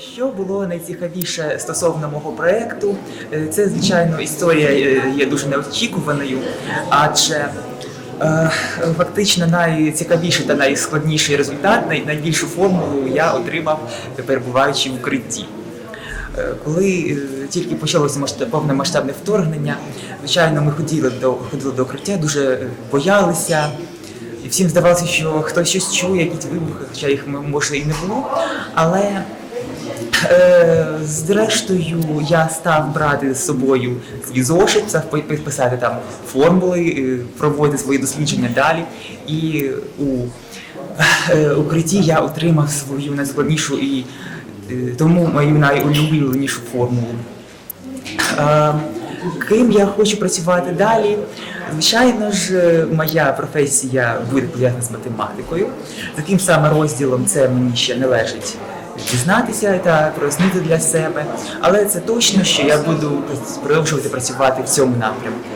Що було найцікавіше стосовно мого проєкту? Е, Це, звичайно, історія е, є дуже неочікуваною, адже е, фактично найцікавіший та найскладніший результат, найбільшу формулу я отримав, перебуваючи в укритті. Коли тільки почалося масштаб- повномасштабне вторгнення, звичайно, ми ходили до ходили до укриття, дуже боялися. І всім здавалося, що хтось щось чує, якісь вибухи, хоча їх може і не було. Але зрештою я став брати з собою свій зошит, став пи- пи- писати там формули, е, проводити свої дослідження далі. І у е, укритті я отримав свою найскладнішу і е, тому мою найулюбленішу формулу. Е, Ким я хочу працювати далі? Звичайно ж, е, моя професія буде пов'язана з математикою. Таким саме розділом це мені ще належить дізнатися та прояснити для себе. Але це точно, що я буду продовжувати працювати в цьому напрямку.